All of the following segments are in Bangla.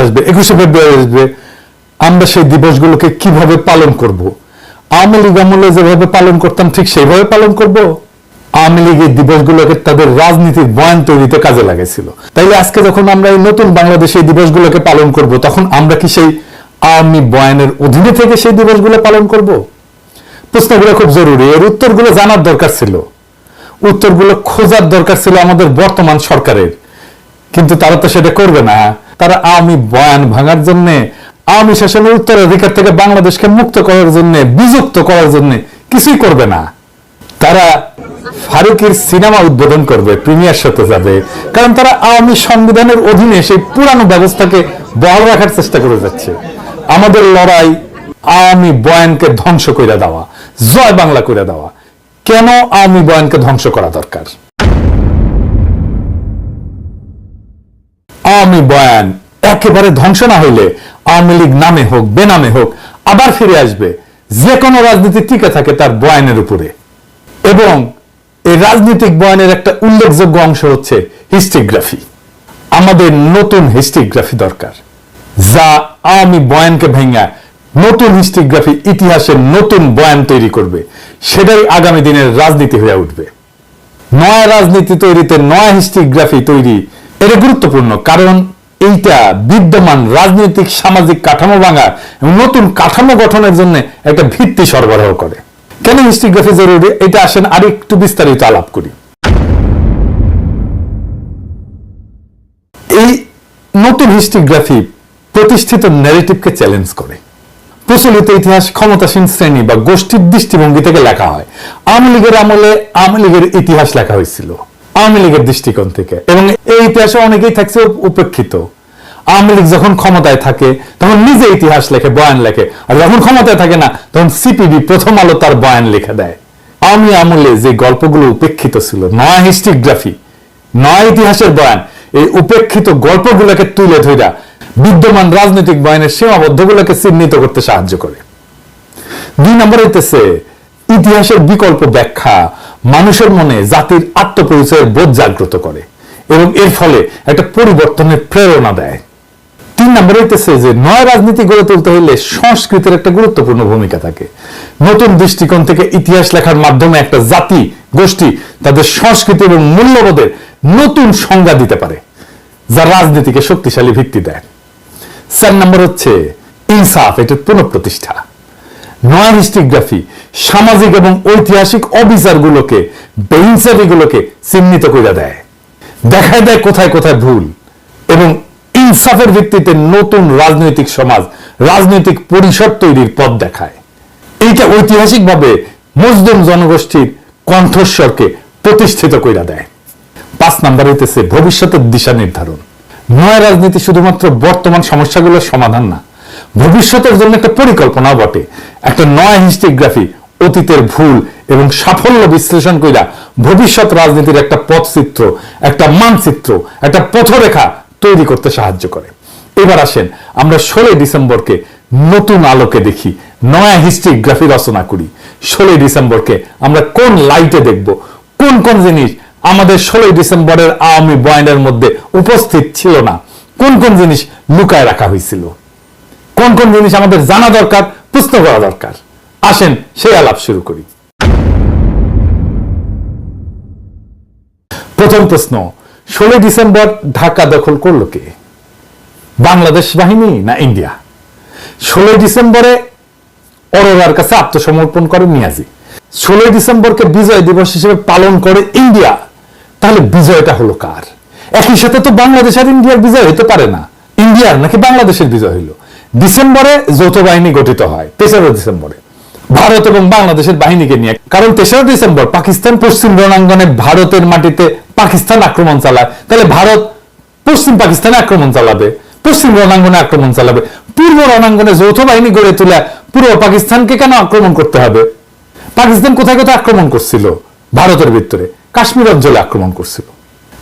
আসবে, একুশে ফেব্রুয়ারি আসবে। আমরা সেই দিবসগুলোকে কীভাবে পালন করব? আওয়ামী লীগ আমলে যেভাবে পালন করতাম, ঠিক সেইভাবে পালন করব? আওয়ামী লীগের দিবসগুলোকে তাদের রাজনীতির বয়ান তৈরিতে কাজে লাগাইছিল। তাইলে আজকে যখন আমরা এই নতুন বাংলাদেশে এই দিবসগুলোকে পালন করব, তখন আমরা কি সেই আওয়ামী বয়ানের অধীনে থেকে সেই দিবসগুলো পালন করব? প্রশ্নগুলো খুব জরুরি। এর উত্তরগুলো জানার দরকার ছিল। উত্তরগুলো খোঁজার দরকার ছিল আমাদের বর্তমান সরকারের। কিন্তু তারা তো সেটা করবে না। তারা আওয়ামী বয়ান ভাঙার জন্য, আওয়ামী শাসনের উত্তরাধিকার থেকে বাংলাদেশকে মুক্ত করার জন্য, বিযুক্ত করার জন্য কিছুই করবে না। তারা ফারুকের সিনেমা উদ্বোধন করবে, প্রিমিয়ার সাথে যাবে। কারণ তারা আওয়ামী সংবিধানের অধীনে সেই পুরানো ব্যবস্থাকে বহাল রাখার চেষ্টা করে যাচ্ছে। আমাদের লড়াই আওয়ামী বয়ানকে ধ্বংস করে দেওয়া, জয় বাংলা করে দেওয়া। কেন আওয়ামী বয়ানকে ধ্বংস করা দরকার? আওয়ামী বয়ান। একেবারে ধ্বংস না হইলে আওয়ামী লীগ নামে হোক, বেনামে হোক, আবার ফিরে আসবে। যে কোনো রাজনীতি টিকে থাকে তার বয়ানের উপরে। এবং এই রাজনৈতিক বয়ানের একটা উল্লেখযোগ্য অংশ হচ্ছে হিস্ট্রিগ্রাফি। আমাদের নতুন হিস্ট্রিগ্রাফি দরকার। যা আওয়ামী বয়ানকে ভেঙা নতুন হিস্ট্রিগ্রাফি ইতিহাসের নতুন বয়ান তৈরি করবে। সেটাই আগামী দিনের রাজনীতি হয়ে উঠবে। নয়া রাজনীতি তৈরিতে নয়া হিস্ট্রিগ্রাফি তৈরি এটা গুরুত্বপূর্ণ, কারণ এইটা বিদ্যমান রাজনৈতিক সামাজিক কাঠামো ভাঙা এবং নতুন কাঠামো গঠনের জন্য একটা ভিত্তি সরবরাহ করে। কেন হিস্ট্রিগ্রাফি জরুরি? এটা আসেন আর একটু বিস্তারিত আলাপ করি। এই নতুন হিস্ট্রিগ্রাফি প্রতিষ্ঠিত ন্যারেটিভকে চ্যালেঞ্জ করে। প্রচলিত ইতিহাস ক্ষমতাসীন শ্রেণি বা গোষ্ঠীর দৃষ্টিভঙ্গি থেকে লেখা হয়। আওয়ামী লীগের আমলে আওয়ামী লীগের ইতিহাস লেখা হয়েছিল। আওয়ামী লীগের দৃষ্টিকোণ থেকে। এবং এই ইতিহাসে অনেকেই থাকছে উপেক্ষিত। আওয়ামী লীগ যখন ক্ষমতায় থাকে, তখন নিজে ইতিহাস লেখে, বয়ান লেখে। আর যখন ক্ষমতায় থাকে না, তখন সিপিবি প্রথম আলো তার বয়ান লিখে দেয়। আওয়ামী আমলে যে গল্পগুলো উপেক্ষিত ছিল, নয়া হিস্ট্রিগ্রাফি, নয়া ইতিহাসের বয়ান, এই উপেক্ষিত গল্পগুলোকে তুলে ধরা বিদ্যমান রাজনৈতিক বয়ানের সীমাবদ্ধগুলোকে চিহ্নিত করতে সাহায্য করে। দুই নম্বর হইতেছে, ইতিহাসের বিকল্প ব্যাখ্যা মানুষের মনে জাতির আত্মপরিচয়ের বোধ জাগ্রত করে এবং এর ফলে একটা পরিবর্তনের প্রেরণা দেয়। তিন নম্বর হইতেছে যে নয় রাজনীতি গড়ে তুলতে হইলে সংস্কৃতির একটা গুরুত্বপূর্ণ ভূমিকা থাকে। নতুন দৃষ্টিকোণ থেকে ইতিহাস লেখার মাধ্যমে একটা জাতি, গোষ্ঠী তাদের সংস্কৃতি এবং মূল্যবোধের নতুন সংজ্ঞা দিতে পারে, যা রাজনীতিকে শক্তিশালী ভিত্তি দেয়। চার নম্বর হচ্ছে ইনসাফ এটার পুনঃপ্রতিষ্ঠা। নয়া হিস্ট্রিগ্রাফি সামাজিক এবং ঐতিহাসিক অবিচারগুলোকে, বেইনসাফিগুলোকে চিহ্নিত করে দেয়। দেখায় দেয় কোথায় কোথায় ভুল এবং ইনসাফের ভিত্তিতে নতুন রাজনৈতিক সমাজ, রাজনৈতিক পরিসর তৈরির পথ দেখায়। এইটা ঐতিহাসিকভাবে মজদুম জনগোষ্ঠীর কণ্ঠস্বরকে প্রতিষ্ঠিত করে দেয়। পাঁচ নাম্বার হইতেছে ভবিষ্যতের দিশা নির্ধারণ। নয়া রাজনীতি শুধুমাত্র বর্তমান সমস্যাগুলোর সমাধান না ভবিষ্যতের জন্য একটা পরিকল্পনা বটে। একটা নয়া হিস্ট্রিগ্রাফি অতীতের ভুল এবং সাফল্য বিশ্লেষণ কইরা ভবিষ্যৎ রাজনীতির একটা পথচিত্র, একটা মানচিত্র, একটা পথরেখা তৈরি করতে সাহায্য করে। এবার আসেন, আমরা ষোলোই ডিসেম্বরকে নতুন আলোকে দেখি, নয়া হিস্ট্রিগ্রাফি রচনা করি। ষোলোই ডিসেম্বরকে আমরা কোন লাইটে দেখব, কোন কোন জিনিস আমাদের ষোলোই ডিসেম্বরের আওয়ামী বয়ানের মধ্যে উপস্থিত ছিল না, কোন কোন জিনিস লুকায় রাখা হয়েছিল? কোন কোন জিনিস আমাদের জানা দরকার, প্রশ্ন করা দরকার। আসেন, সেই আলাপ শুরু করি। প্রথম প্রশ্ন, ষোলোই ডিসেম্বর ঢাকা দখল করল কে? বাংলাদেশ বাহিনী না ইন্ডিয়া? ষোলোই ডিসেম্বরে অরোরার কাছে আত্মসমর্পণ করে নিয়াজি ষোলোই ডিসেম্বরকে বিজয় দিবস হিসেবে পালন করে ইন্ডিয়া। তাহলে বিজয়টা হলো কার? একই সাথে তো বাংলাদেশ আর ইন্ডিয়ার বিজয় হতে পারে না। ইন্ডিয়ার নাকি বাংলাদেশের বিজয় হইল? ডিসেম্বরে যৌথ বাহিনী গঠিত হয়, তেসরা ডিসেম্বরে। ভারত এবং বাংলাদেশের বাহিনীকে নিয়ে, কারণ তেসরা ডিসেম্বর পাকিস্তান পশ্চিম রণাঙ্গনে ভারতের মাটিতে পাকিস্তান আক্রমণ চালায়। তাহলে ভারত পশ্চিম পাকিস্তানে আক্রমণ চালাবে, পশ্চিম রণাঙ্গনে আক্রমণ চালাবে। পূর্ব রণাঙ্গনে যৌথ বাহিনী গড়ে তুলে পূর্ব পাকিস্তানকে কেন আক্রমণ করতে হবে? পাকিস্তান কোথায় কোথায় আক্রমণ করছিল? ভারতের ভিতরে, কাশ্মীর অঞ্চলে আক্রমণ করছিল।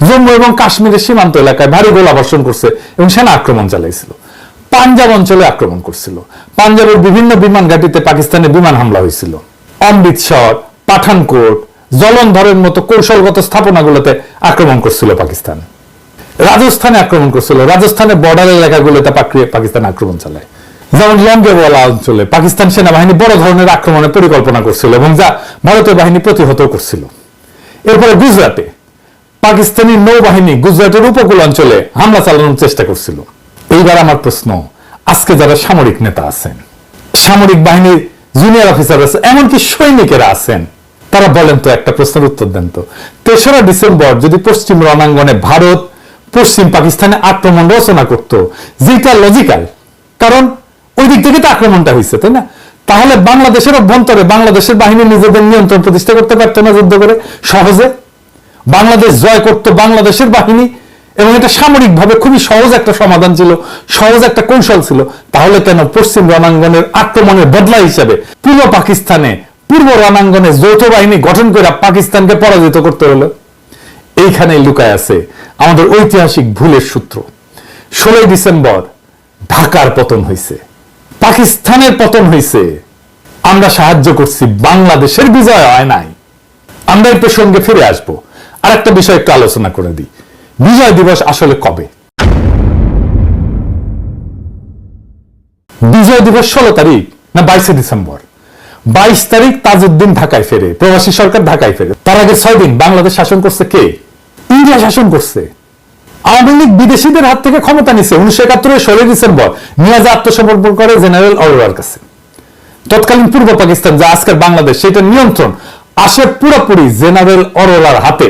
জম্মু এবং কাশ্মীরের সীমান্ত এলাকায় ভারী গোলাবর্ষণ করছে এবং সেনা আক্রমণ চালাইছিল। পাঞ্জাব অঞ্চলে আক্রমণ করছিল। পাঞ্জাবের বিভিন্ন বিমান ঘাটিতে পাকিস্তানে বিমান হামলা হয়েছিল। অমৃতসর পাঠানকোট, জলন্ধরের মতো কৌশলগত স্থাপনাগুলোতে আক্রমণ করছিল পাকিস্তান। রাজস্থানে আক্রমণ করছিল। রাজস্থানের বর্ডার এলাকাগুলোতে পাকিস্তান আক্রমণ চালায়। যেমন লঙ্গেওয়ালা অঞ্চলে পাকিস্তান সেনাবাহিনী বড় ধরনের আক্রমণের পরিকল্পনা করছিল এবং যা ভারতীয় বাহিনী প্রতিহত করছিল। এরপরে গুজরাটে। পাকিস্তানি নৌবাহিনী গুজরাটের উপকূল অঞ্চলে হামলা চালানোর চেষ্টা করছিল। এইবার আমার প্রশ্ন, আজকে যারা সামরিক নেতা আছেন, সামরিক বাহিনীর জুনিয়র অফিসার আছে, এমনকি সৈনিকেরা আছেন, তারা বলেন তো, একটা প্রশ্নের উত্তর দেন তো। তেসরা ডিসেম্বর যদি পশ্চিম রণাঙ্গনে ভারত পশ্চিম পাকিস্তানে আক্রমণ রচনা করত, যেটা লজিক্যাল কারণ ওই দিক থেকে তো আক্রমণটা হয়েছে তাই না? তাহলে বাংলাদেশের অভ্যন্তরে বাংলাদেশের বাহিনী নিজেদের নিয়ন্ত্রণ প্রতিষ্ঠা করতে পারতো না যুদ্ধ করে, সহজে। বাংলাদেশ জয় করত বাংলাদেশের বাহিনী এবং এটা সামরিকভাবে খুবই সহজ একটা সমাধান ছিল, সহজ একটা কৌশল ছিল। তাহলে কেন পশ্চিম রণাঙ্গনের আক্রমণের বদলা হিসাবে পূর্ব পাকিস্তানে, পূর্ব রণাঙ্গনে যৌথ বাহিনী গঠন করে পাকিস্তানকে পরাজিত করতে হলো। এইখানেই লুকায় আছে আমাদের ঐতিহাসিক ভুলের সূত্র। ষোলোই ডিসেম্বর, ঢাকার পতন হয়েছে পাকিস্তানের পতন হয়েছে আমরা সাহায্য করছি, বাংলাদেশের বিজয় হয় নাই। আমরা এই প্রসঙ্গে ফিরে আসব। আর একটা বিষয় একটু আলোচনা করে দিই। বিজয় দিবস আসলে কবে? বিজয় দিবস ষোলো তারিখ না বাইশে ডিসেম্বর? বাইশ তারিখ তাজউদ্দিন ঢাকায় ফেরে, প্রবাসী সরকার ঢাকায় ফেরে। তার আগে ছয় দিন বাংলাদেশ শাসন করছে কে? ইন্ডিয়া শাসন করছে। আওয়ামী লীগ বিদেশিদের হাত থেকে ক্ষমতা নিছে উনিশশো একাত্তরের ষোলোই ডিসেম্বর। নিয়াজে আত্মসমর্পণ করে জেনারেল অরোয়ার কাছে। তৎকালীন পূর্ব পাকিস্তান যা আজকের বাংলাদেশ সেটা নিয়ন্ত্রণ আসে পুরোপুরি জেনারেল অরোরার হাতে।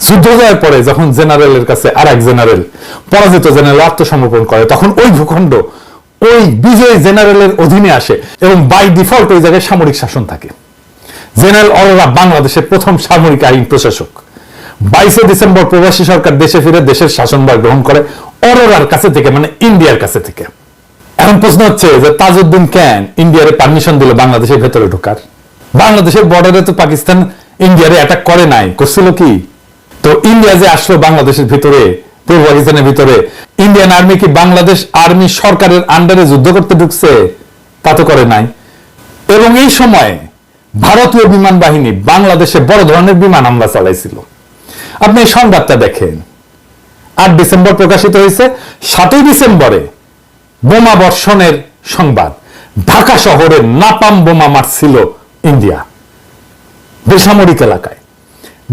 যুদ্ধ জয়ের পরে যখন জেনারেলের কাছে আর এক জেনারেল পরাজিত জেনারেল আত্মসমর্পণ করে, তখন ওই ভূখণ্ড, ওই বিজয়ী জেনারেলের অধীনে আসে এবং বাই ডিফল্ট ওই জায়গায় সামরিক শাসন থাকে। জেনারেল অরোরা বাংলাদেশের প্রথম সামরিক আইন প্রশাসক। বাইশে ডিসেম্বর প্রবাসী সরকার দেশে ফিরে দেশের শাসনভার গ্রহণ করে অরোরার কাছে থেকে মানে ইন্ডিয়ার কাছে থেকে। এখন প্রশ্ন হচ্ছে যে তাজউদ্দিন কেন ইন্ডিয়ারে পারমিশন দিল বাংলাদেশের ভেতরে ঢোকার? বাংলাদেশের বর্ডারে তো পাকিস্তান ইন্ডিয়ারে অ্যাটাক করে নাই। করছিল কি? তো ইন্ডিয়া যে আসলো বাংলাদেশের ভিতরে, পূর্ব পাকিস্তানের ভিতরে, ইন্ডিয়ান আর্মি কি বাংলাদেশ আর্মি সরকারের আন্ডারে যুদ্ধ করতে ঢুকছে? তা তো করে নাই। এবং এই সময় ভারতীয় বিমান বাহিনী বাংলাদেশে বড় ধরনের বিমান হামলা চালাইছিল। আপনি এই সংবাদটা দেখেন। আট ডিসেম্বর প্রকাশিত হয়েছে, সাতই ডিসেম্বরে বোমা বর্ষণের সংবাদ। ঢাকা শহরে নাপাম বোমা মারছিল ইন্ডিয়া। বেসামরিক এলাকায়।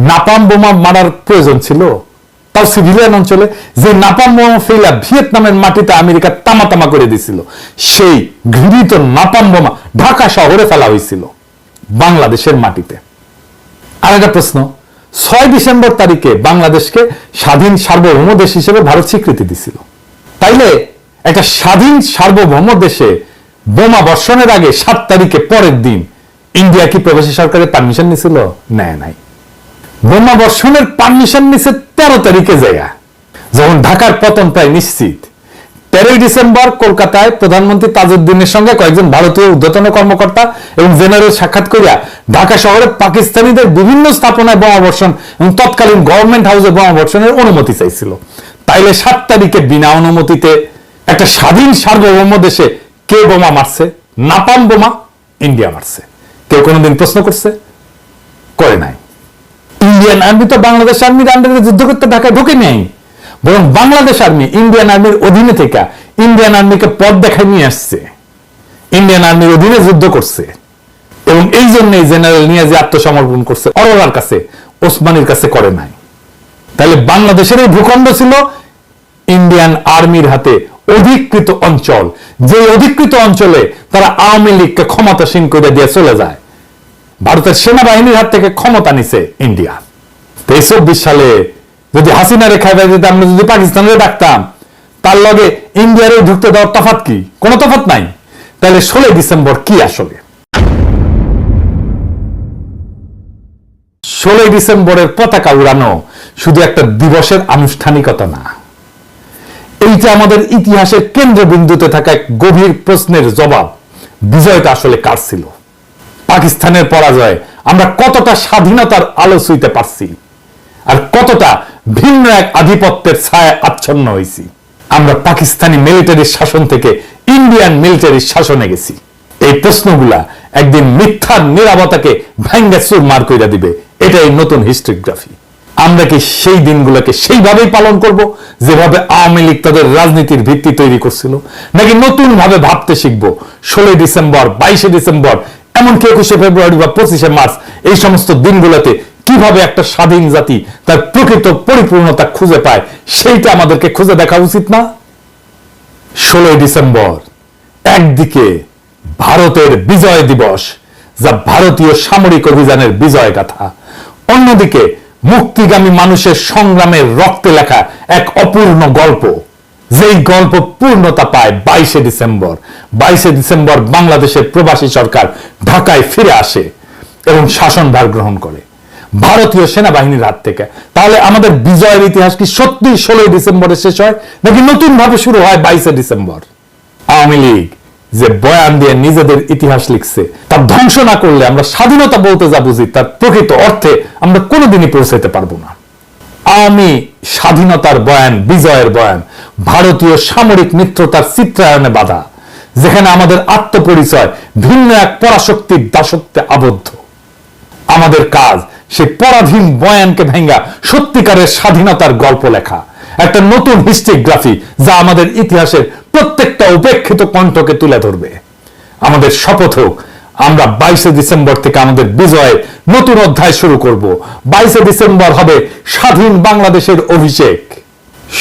নাপাম বোমা মারার প্রয়োজন ছিল। তাও সিভিলিয়ান অঞ্চলে যে নাপাম বোমা ফেলা ভিয়েতনামের মাটিতে আমেরিকা তামা তামা করে দিছিল, সেই ঘৃণিত নাপাম বোমা ঢাকা শহরে ফেলা হয়েছিল, বাংলাদেশের মাটিতে। আর একটা প্রশ্ন, ছয় ডিসেম্বর তারিখে বাংলাদেশকে স্বাধীন সার্বভৌম দেশ হিসেবে ভারত স্বীকৃতি দিছিল। তাইলে একটা স্বাধীন সার্বভৌম দেশে বোমা বর্ষণের আগে সাত তারিখে পরের দিন ইন্ডিয়া কি প্রবাসী সরকারের পারমিশন নিছিল? নেয় নাই। বোমা বর্ষণের পারমিশন নিছে তেরো তারিখে জায়গা যখন ঢাকার পতন প্রায় নিশ্চিত, তেরোই ডিসেম্বর কলকাতায় প্রধানমন্ত্রী তাজউদ্দিনের সঙ্গে কয়েকজন ভারতীয় ঊর্ধ্বতন কর্মকর্তা এবং জেনারেল সাক্ষাৎ করিয়া ঢাকা শহরে পাকিস্তানিদের বিভিন্ন স্থাপনায় বোমা বর্ষণ এবং তৎকালীন গভর্নমেন্ট হাউসে বোমা বর্ষণের অনুমতি চাইছিল। তাইলে সাত তারিখে বিনা অনুমতিতে একটা স্বাধীন সার্বভৌম দেশে কে বোমা মারছে? নাপাম বোমা, ইন্ডিয়া মারছে। কেউ কোনোদিন প্রশ্ন করছে? করে নাই। ইন্ডিয়ান আর্মি তো বাংলাদেশ আর্মির আন্ডারে যুদ্ধ করতে ঢাকায় ঢুকে নেই। বরং বাংলাদেশ আর্মি ইন্ডিয়ান আর্মির অধীনে থেকে ইন্ডিয়ান আর্মিকে পথ দেখায় নিয়ে আসছে। ইন্ডিয়ান আর্মির অধীনে যুদ্ধ করছে। এবং এই জন্যই জেনারেল নিয়ে যে আত্মসমর্পণ করছে। অরোরার কাছে, ওসমানীর কাছে করে নাই। তাহলে বাংলাদেশের এই ভূখণ্ড ছিল ইন্ডিয়ান আর্মির হাতে অধিকৃত অঞ্চল। যে অধিকৃত অঞ্চলে তারা আওয়ামী লীগকে ক্ষমতাসীন করে দিয়ে চলে যায়। ভারতের সেনাবাহিনীর হাত থেকে ক্ষমতা নিছে ইন্ডিয়া। তো এই চব্বিশ সালে যদি হাসিনা রেখা দিতে আমরা যদি পাকিস্তানের ডাকতাম, তার লগে ইন্ডিয়ারে ঢুকতে দেওয়ার তফাত কি? কোনো তফাত নাই। তাহলে ষোলোই ডিসেম্বর কি আসলে? ষোলোই ডিসেম্বরের পতাকা উড়ানো শুধু একটা দিবসের আনুষ্ঠানিকতা না। এইটা আমাদের ইতিহাসের কেন্দ্রবিন্দুতে থাকা এক গভীর প্রশ্নের জবাব। বিজয়টা আসলে কার ছিল? পাকিস্তানের পরাজয়, আমরা কতটা স্বাধীনতার আলো ছুঁইতে পারছি আর কতটা ভিন্ন এক আধিপত্যের ছায়া আচ্ছন্ন হয়েছি আমরা পাকিস্তানি মিলিটারির শাসন থেকে ইন্ডিয়ান মিলিটারির শাসনে গেছি। এই প্রশ্নগুলা একদিন মিথ্যার নিরাপত্তাকে চুর মার কইরা দিবে। এটাই নতুন হিস্ট্রিগ্রাফি আমরা কি সেই দিনগুলোকে সেইভাবেই পালন করব, যেভাবে আওয়ামী লীগ তাদের রাজনীতির ভিত্তি তৈরি করছিল? নাকি নতুন ভাবে ভাবতে শিখব, ষোলোই ডিসেম্বর, বাইশে ডিসেম্বর এমনকি একুশে ফেব্রুয়ারি বা পঁচিশে মার্চ এই সমস্ত দিনগুলোতে কীভাবে একটা স্বাধীন জাতি তার প্রকৃত পরিপূর্ণতা খুঁজে পায়, সেইটা আমাদেরকে খুঁজে দেখা উচিত না? ষোলোই ডিসেম্বর, একদিকে ভারতের বিজয় দিবস, যা ভারতীয় সামরিক অভিযানের বিজয় গাথা অন্যদিকে মুক্তিগামী মানুষের সংগ্রামের রক্তে লেখা এক অপূর্ণ গল্প যেই গল্প পূর্ণতা পায় বাইশে ডিসেম্বর। বাইশে ডিসেম্বর বাংলাদেশের প্রবাসী সরকার ঢাকায় ফিরে আসে এবং শাসনভার গ্রহণ করে। ভারতীয় সেনাবাহিনীর হাত থেকে। তাহলে আমাদের বিজয়ের ইতিহাস কি সত্যি ষোলোই ডিসেম্বরে শেষ হয়, নাকি নতুন ভাবে শুরু হয় বাইশে ডিসেম্বর? আওয়ামী লীগ যে বয়ান দিয়ে নিজেদের ইতিহাস লিখছে, তা ধ্বংস না করলে আমরা স্বাধীনতা বলতে যা বুঝি, তার প্রকৃত অর্থে আমরা কোনোদিনই পৌঁছাতে পারব না। আওয়ামী স্বাধীনতার বয়ান, বিজয়ের বয়ান, ভারতীয় সামরিক মিত্রতার চিত্রায়নে বাধা, যেখানে আমাদের আত্মপরিচয় ভিন্ন এক পরাশক্তির দাসত্বে আবদ্ধ। আমাদের কাজ সে পরাধীন বয়ানকে ভেঙ্গা সত্যিকারের স্বাধীনতার গল্প লেখা। একটা নতুন হিস্ট্রিগ্রাফি যা আমাদের ইতিহাসের প্রত্যেকটা উপেক্ষিত কণ্ঠকে তুলে ধরবে। আমাদের শপথ হোক আমরা বাইশে ডিসেম্বর থেকে আমাদের বিজয়ের নতুন অধ্যায় শুরু করব। বাইশে ডিসেম্বর হবে স্বাধীন বাংলাদেশের অভিষেক।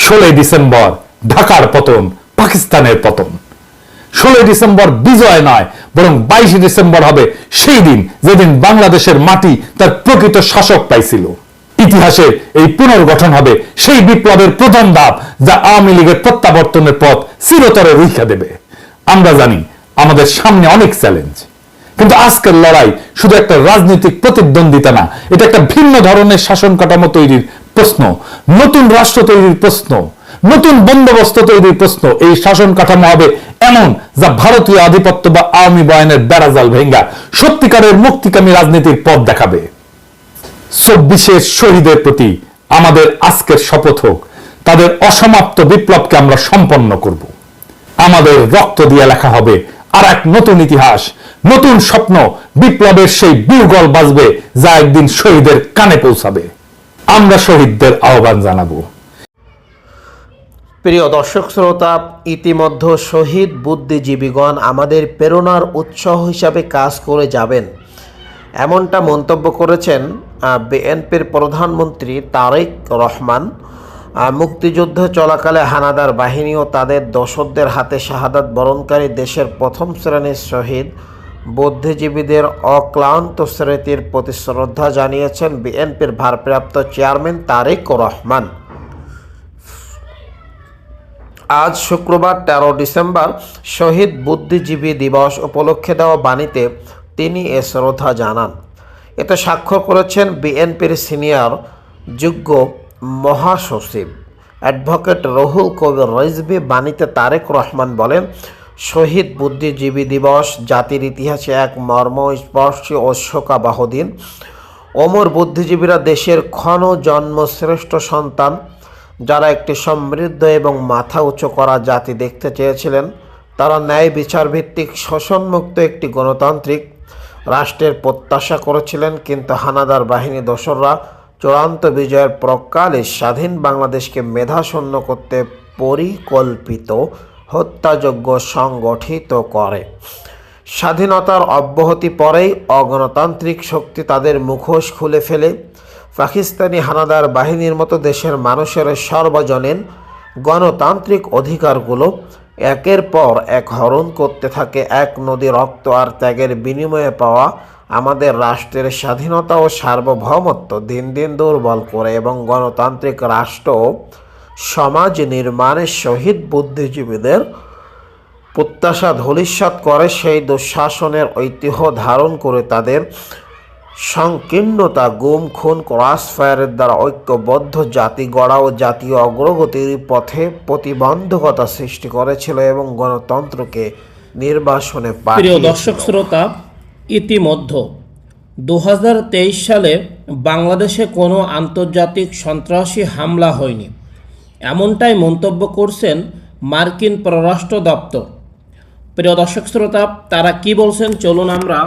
ষোলোই ডিসেম্বর ঢাকার পতন, পাকিস্তানের পতন। ষোলোই ডিসেম্বর বিজয় নয়, বরং বাইশে ডিসেম্বর হবে সেই দিন যেদিন বাংলাদেশের মাটি তার প্রকৃত শাসক পাইছিল। ইতিহাসে এই পুনর্গঠন হবে সেই বিপ্লবের প্রথম ধাপ যা আওয়ামী লীগের প্রত্যাবর্তনের পথ চিরতরে রুখা দেবে। আমরা জানি আমাদের সামনে অনেক চ্যালেঞ্জ। কিন্তু আজকের লড়াই শুধু একটা রাজনৈতিক প্রতিদ্বন্দ্বিতা না, এটা একটা ভিন্ন ধরনের শাসন কাঠামো তৈরির প্রশ্ন, নতুন রাষ্ট্র তৈরির প্রশ্ন, নতুন বন্দোবস্ত তৈরির প্রশ্ন, এই শাসন কাঠামো হবে এমন যা ভারতীয় আধিপত্য বা আওয়ামী বয়ানের বেড়াজাল ভেঙ্গা, সত্যিকারের মুক্তিকামী রাজনীতির পথ দেখাবে। চব্বিশের শহীদের প্রতি আমাদের আজকের শপথ হোক, তাদের অসমাপ্ত বিপ্লবকে আমরা সম্পন্ন করব। আমাদের রক্ত দিয়ে লেখা হবে আর এক নতুন ইতিহাস নতুন স্বপ্ন বিপ্লবের সেই বীরগল বাজবে যা একদিন শহীদের কানে পৌঁছাবে। আমরা শহীদদের আহ্বান জানাব। প্রিয় দর্শক শ্রোতা, ইতিমধ্যে শহীদ বুদ্ধিজীবীগণ আমাদের প্রেরণার উৎস হিসাবে কাজ করে যাবেন। এমনটা মন্তব্য করেছেন বিএনপির প্রধানমন্ত্রী তারেক রহমান। মুক্তিযুদ্ধ চলাকালে হানাদার বাহিনী ও তাদের দোসরদের হাতে শাহাদাত বরণকারী দেশের প্রথম শ্রেণির শহীদ বুদ্ধিজীবীদের অক্লান্ত স্মৃতির প্রতি শ্রদ্ধা জানিয়েছেন বিএনপির ভারপ্রাপ্ত চেয়ারম্যান তারেক রহমান। আজ শুক্রবার তেরো ডিসেম্বর শহীদ বুদ্ধিজীবী দিবস উপলক্ষে দেওয়া বাণীতে তিনি এ শ্রদ্ধা জানান। এতে স্বাক্ষর করেছেন বিএনপির সিনিয়র যোগ্য মহাসচিব অ্যাডভোকেট রহুল কবির রিজভি। বাণীতে তারেক রহমান বলেন শহীদ বুদ্ধিজীবী দিবস, জাতির ইতিহাসে এক মর্মস্পর্শী ও শোকাবহ দিন। অমর বুদ্ধিজীবীরা দেশের ক্ষণ জন্ম শ্রেষ্ঠ সন্তান, যারা একটি সমৃদ্ধ এবং মাথা উঁচু করা জাতি দেখতে চেয়েছিলেন। তারা ন্যায় বিচার ভিত্তিক শোষণমুক্ত একটি গণতান্ত্রিক রাষ্ট্রের প্রত্যাশা করেছিলেন, কিন্তু হানাদার বাহিনী দোসররা চূড়ান্ত বিজয়ের প্রকালে স্বাধীন বাংলাদেশকে মেধাশূন্য করতে পরিকল্পিত হত্যাযজ্ঞ সংগঠিত করে। স্বাধীনতার অব্যাহতি পরেই অগণতান্ত্রিক শক্তি তাদের মুখোশ খুলে ফেলে। পাকিস্তানি হানাদার বাহিনীর মতো দেশের মানুষের সর্বজনীন গণতান্ত্রিক অধিকারগুলো একের পর এক হরণ করতে থাকে এক নদী রক্ত আর ত্যাগের বিনিময়ে পাওয়া আমাদের রাষ্ট্রের স্বাধীনতা ও সার্বভৌমত্ব দিন দিন দুর্বল করে এবং গণতান্ত্রিক রাষ্ট্র সমাজ নির্মাণে শহীদ বুদ্ধিজীবীদের প্রত্যাশা ধূলিসাৎ করে সেই দুঃশাসনের ঐতিহ্য ধারণ করে তাদের সংকীর্ণতা, গুম, খুন, ক্রস ফায়ারের দ্বারা ঐক্যবদ্ধ জাতি গড়া ও জাতীয় অগ্রগতির পথে প্রতিবন্ধকতা সৃষ্টি করেছিল এবং গণতন্ত্রকে নির্বাসনে প্রিয় দর্শক শ্রোতা, ইতিমধ্যে দু হাজার তেইশ সালে বাংলাদেশে কোনো আন্তর্জাতিক সন্ত্রাসী হামলা হয়নি। এমনটাই মন্তব্য করছেন মার্কিন পররাষ্ট্র দপ্তর। প্রিয় দর্শক শ্রোতা, তারা কি বলছেন চলুন আমরা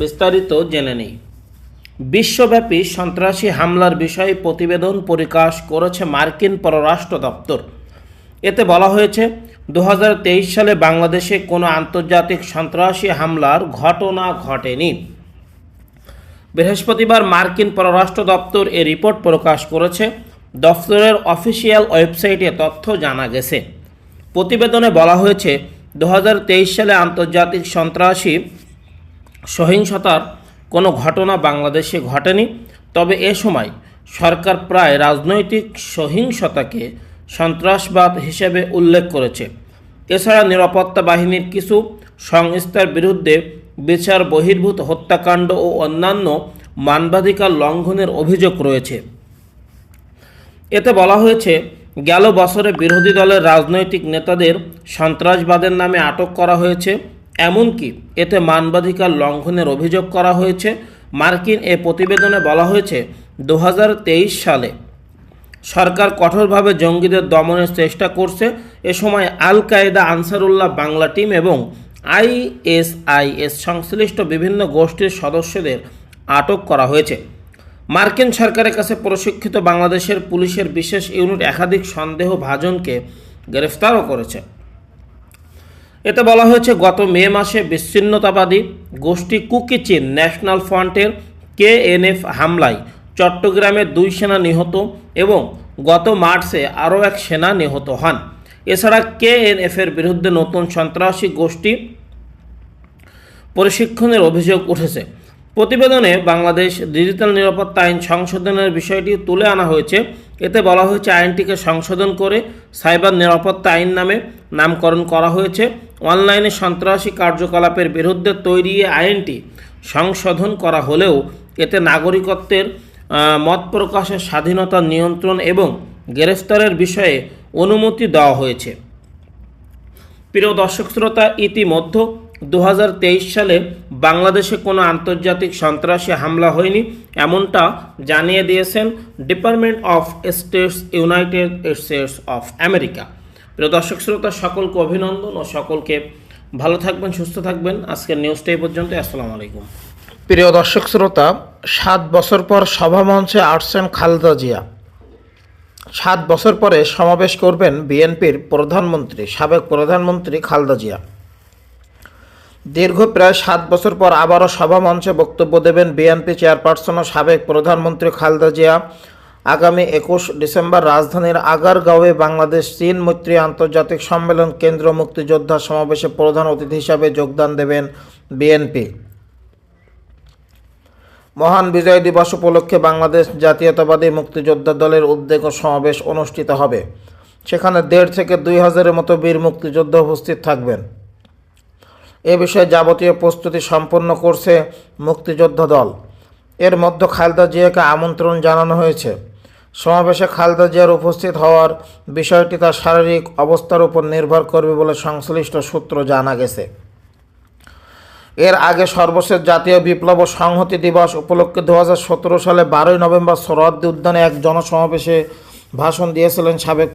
বিস্তারিত জেনে নিই। বিশ্বব্যাপী সন্ত্রাসী হামলার বিষয়ে প্রতিবেদন প্রকাশ করেছে মার্কিন পররাষ্ট্র দপ্তর। এতে বলা হয়েছে দু হাজার তেইশ সালে বাংলাদেশে কোনো আন্তর্জাতিক সন্ত্রাসী হামলার ঘটনা ঘটেনি। বৃহস্পতিবার মার্কিন পররাষ্ট্র দপ্তর এ রিপোর্ট প্রকাশ করেছে দপ্তরের অফিসিয়াল ওয়েবসাইটে তথ্য জানা গেছে। প্রতিবেদনে বলা হয়েছে দু হাজার তেইশ সালে আন্তর্জাতিক সন্ত্রাসী সহিংসতার কোনো ঘটনা বাংলাদেশে ঘটেনি, তবে এ সময় সরকার প্রায় রাজনৈতিক সহিংসতাকে সন্ত্রাসবাদ হিসেবে উল্লেখ করেছে। এছাড়া নিরাপত্তা বাহিনীর কিছু সংস্থার বিরুদ্ধে বিচার বহির্ভূত হত্যাকাণ্ড ও অন্যান্য মানবাধিকার লঙ্ঘনের অভিযোগ রয়েছে। এতে বলা হয়েছে, গেল বছরে বিরোধী দলের রাজনৈতিক নেতাদের সন্ত্রাসবাদের নামে আটক করা হয়েছে, এমনকি এতে মানবাধিকার লঙ্ঘনের অভিযোগ করা হয়েছে। মার্কিন এ প্রতিবেদনে বলা হয়েছে দু হাজার তেইশ সালে সরকার কঠোরভাবে জঙ্গিদের দমনের চেষ্টা করছে। এ সময় Al Qaeda, Ansarullah, Bangla team এবং আইএসআইএস সংশ্লিষ্ট বিভিন্ন গোষ্ঠীর সদস্যদের আটক করা হয়েছে। মার্কিন সরকারের কাছে প্রশিক্ষিত বাংলাদেশের পুলিশের বিশেষ ইউনিট একাধিক সন্দেহভাজনকে গ্রেফতারও করেছে। এতে বলা হয়েছে, গত মে মাসে বিচ্ছিন্নতাবাদী গোষ্ঠী কুকিচিন ন্যাশনাল ফ্রন্টের কেএনএফ হামলায় চট্টগ্রামে দুই সেনা নিহত এবং গত মার্চে আরও এক সেনা নিহত হন। এছাড়া কেএনএফের বিরুদ্ধে নতুন সন্ত্রাসী গোষ্ঠী প্রশিক্ষণের অভিযোগ উঠেছে। প্রতিবেদনে বাংলাদেশ ডিজিটাল নিরাপত্তা আইন সংশোধনের বিষয়টি তুলে আনা হয়েছে। এতে বলা হয়েছে, আইনটিকে সংশোধন করে সাইবার নিরাপত্তা আইন নামে নামকরণ করা হয়েছে। অনলাইনে সন্ত্রাসী কার্যকলাপের বিরুদ্ধে তৈরি আইনটি সংশোধন করা হলেও এতে নাগরিকত্বের মত প্রকাশের স্বাধীনতা নিয়ন্ত্রণ এবং গ্রেফতারের বিষয়ে অনুমতি দেওয়া হয়েছে। প্রিয় দর্শক শ্রোতা, ইতিমধ্যে দু হাজার তেইশ সালে বাংলাদেশে কোনো আন্তর্জাতিক সন্ত্রাসী হামলা হয়নি, এমনটা জানিয়ে দিয়েছেন department of states United States of America. প্রিয় দর্শক শ্রোতা, সকলকে অভিনন্দন ও সকলকে ভালো থাকবেন, সুস্থ থাকবেন। আজকের নিউজটা এই পর্যন্ত, আসসালামু আলাইকুম। প্রিয় দর্শক শ্রোতা, সাত বছর পর সভামঞ্চে আসছেন খালেদা জিয়া। সাত বছর পরে সমাবেশ করবেন বিএনপির প্রধানমন্ত্রী, সাবেক প্রধানমন্ত্রী খালেদা জিয়া। দীর্ঘ প্রায় সাত বছর পর আবারও সভামঞ্চে বক্তব্য দেবেন বিএনপি চেয়ারপারসন ও সাবেক প্রধানমন্ত্রী খালেদা জিয়া। আগামী একুশ ডিসেম্বর রাজধানীর আগারগাঁওয়ে বাংলাদেশ চীন মৈত্রী আন্তর্জাতিক সম্মেলন কেন্দ্র মুক্তিযোদ্ধা সমাবেশে প্রধান অতিথি হিসাবে যোগদান দেবেন বিএনপি। মহান বিজয় দিবস উপলক্ষে বাংলাদেশ জাতীয়তাবাদী মুক্তিযোদ্ধা দলের উদ্যোগ ও সমাবেশ অনুষ্ঠিত হবে। সেখানে দেড় থেকে দুই হাজারের মতো বীর মুক্তিযোদ্ধা উপস্থিত থাকবেন। এ বিষয়ে যাবতীয় প্রস্তুতি সম্পন্ন করছে মুক্তিযোদ্ধা দল। এর মধ্যে খালেদা জিয়াকে আমন্ত্রণ জানানো হয়েছে। সমাবেশে খালেদা জিয়ার উপস্থিত হওয়ার বিষয়টি তার শারীরিক অবস্থার উপর নির্ভর করবে বলে সংশ্লিষ্ট সূত্র জানা গেছে। এর আগে সর্বশেষ জাতীয় বিপ্লব ও সংহতি দিবস উপলক্ষে দু হাজার সতেরো সালে বারোই নভেম্বর সরহদ্দি উদ্যানে এক জনসমাবেশে ভাষণ দিয়েছিলেন সাবেক